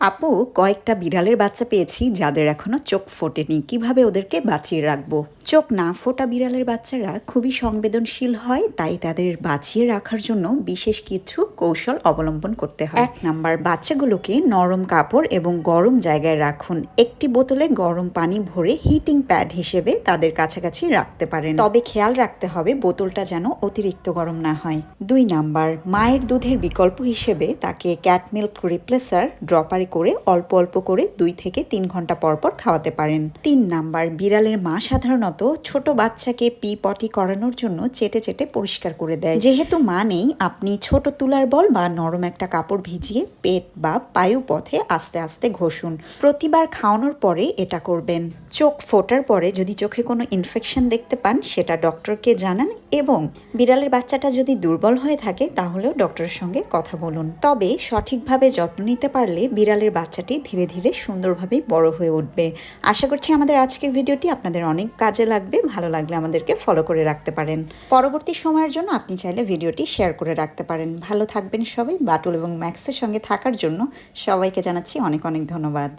আপু, কয়েকটা বিড়ালের বাচ্চা পেয়েছি, যাদের এখনও চোখ ফোটেনি। কীভাবে ওদেরকে বাঁচিয়ে রাখব? চোখ না ফোটা বিড়ালের বাচ্চারা খুবই সংবেদনশীল হয়, তাই তাদের বাঁচিয়ে রাখার জন্য বিশেষ কিছু কৌশল অবলম্বন করতে হয়। এক নাম্বার, বাচ্চাগুলোকে নরম কাপড় এবং গরম জায়গায় রাখুন। একটি বোতলে গরম পানি ভরে হিটিং প্যাড হিসেবে তাদের কাছাকাছি রাখতে পারেন। তবে খেয়াল রাখতে হবে বোতলটা যেন অতিরিক্ত গরম না হয়। দুই নাম্বার, মায়ের দুধের বিকল্প হিসেবে তাকে ক্যাট মিল্ক রিপ্লেসার ড্রপারে করে অল্প অল্প করে দুই থেকে তিন ঘণ্টা পর পর খাওয়াতে পারেন। তিন নাম্বার, বিড়ালের মা সাধারণত ছোট বাচ্চাকে পি পটি করানোর জন্য চেটে চেটে পরিষ্কার করে দেয়। যেহেতু মা নেই, আপনি ছোট তুলার বল বা নরম একটা কাপড় ভিজিয়ে পেট বা পায়ু পথে আস্তে আস্তে ঘষুন। প্রতিবার খাওয়ানোর পরে এটা করবেন। চোখ ফোটার পরে যদি চোখে কোনো ইনফেকশন দেখতে পান, সেটা ডক্টরকে জানান এবং বিড়ালের বাচ্চাটা যদি দুর্বল হয়ে থাকে, তাহলেও ডক্টরের সঙ্গে কথা বলুন। তবে সঠিকভাবে যত্ন নিতে পারলে বিড়ালের বাচ্চাটি ধীরে ধীরে সুন্দরভাবেই বড় হয়ে উঠবে। আশা করছি আমাদের আজকের ভিডিওটি আপনাদের অনেক কাজে লাগবে। ভালো লাগলে আমাদেরকে ফলো করে রাখতে পারেন। পরবর্তী সময়ের জন্য আপনি চাইলে ভিডিওটি শেয়ার করে রাখতে পারেন। ভালো থাকবেন সবাই। বাটুল এবং ম্যাক্সের সঙ্গে থাকার জন্য সবাইকে জানাচ্ছি অনেক অনেক ধন্যবাদ।